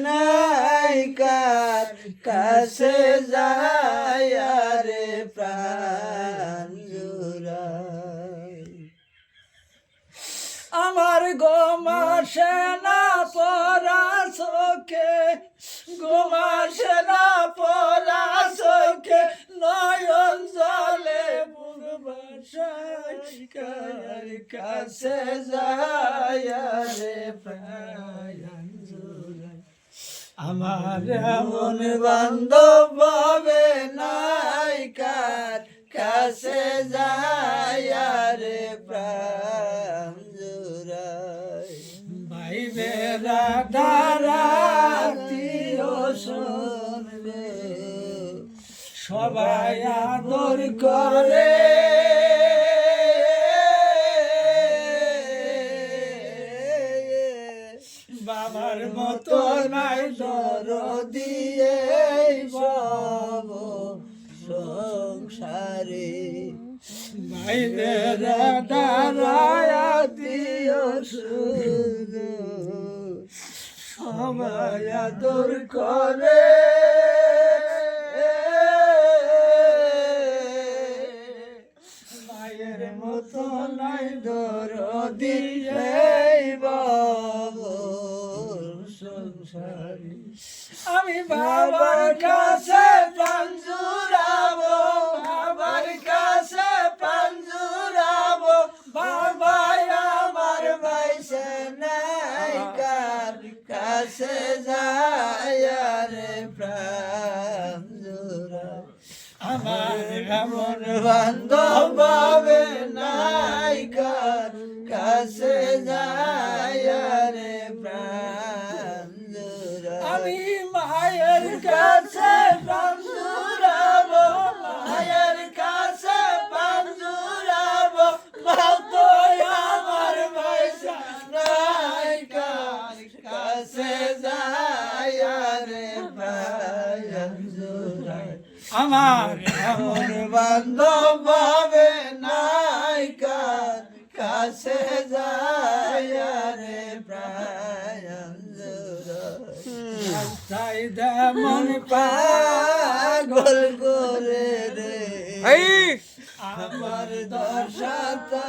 নাই কার কাছে যায় রে প্রাণ আমার গোমাসে না পরা চোখে গোমাসে না পরা চোখে, নয়ন জলে কাছে যায় জুড়াই আমার মন বান্ধব পাবে নাই, কার কাছে যায় রে প্রাণ জুড়াই ভাইবেরা দাঁড়াতিও শুনবে, সবাই আদর করে। বাবার মতো নাই দর দিয়ে সব সংসারে। ভাইবেরা দাঁড়ায়া দিও সবাই আদর করে। মায়ের মতো নাই দর দিয়ে সংসারে আমি বাবার কাছে প্রাণ জুড়াবো, বাবার কাছে প্রাণ জুড়াবো বাবা আমার বাইসে নাই, কার কাছে যায় রে আমার এমন বান্ধব পাবে নাই, কার কাছে যায় কাছে প্রাণ জুড়াবো মায়ের কাছে প্রাণ জুড়াবো মাও তো আমার পয়সা নাই কাছে যায় রে প্রাণ জোড়ায় আমার এমন বান্ধব পাবে নাই কাছে যায় পা পাগল করে রে আমার দশাতা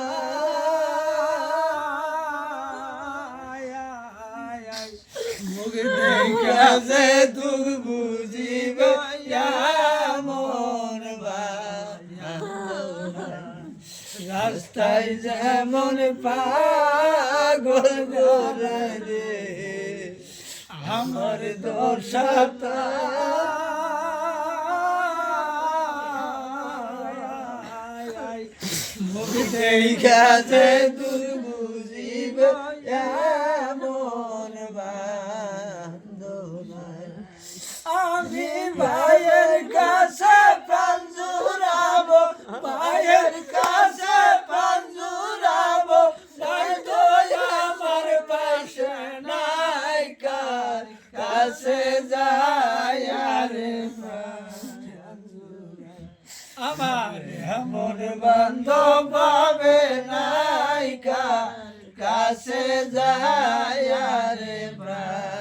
মুখ কাছে দুঃখ বুঝিবে মন রাস্তায় যেমন পাগল করে রে। আমার দশাতা কাছে দুঃখ বুঝিবে মন কাছে যায় রে আমার এমন বান্ধব পাবে নাইকা কাছে যায় রে প্রাণ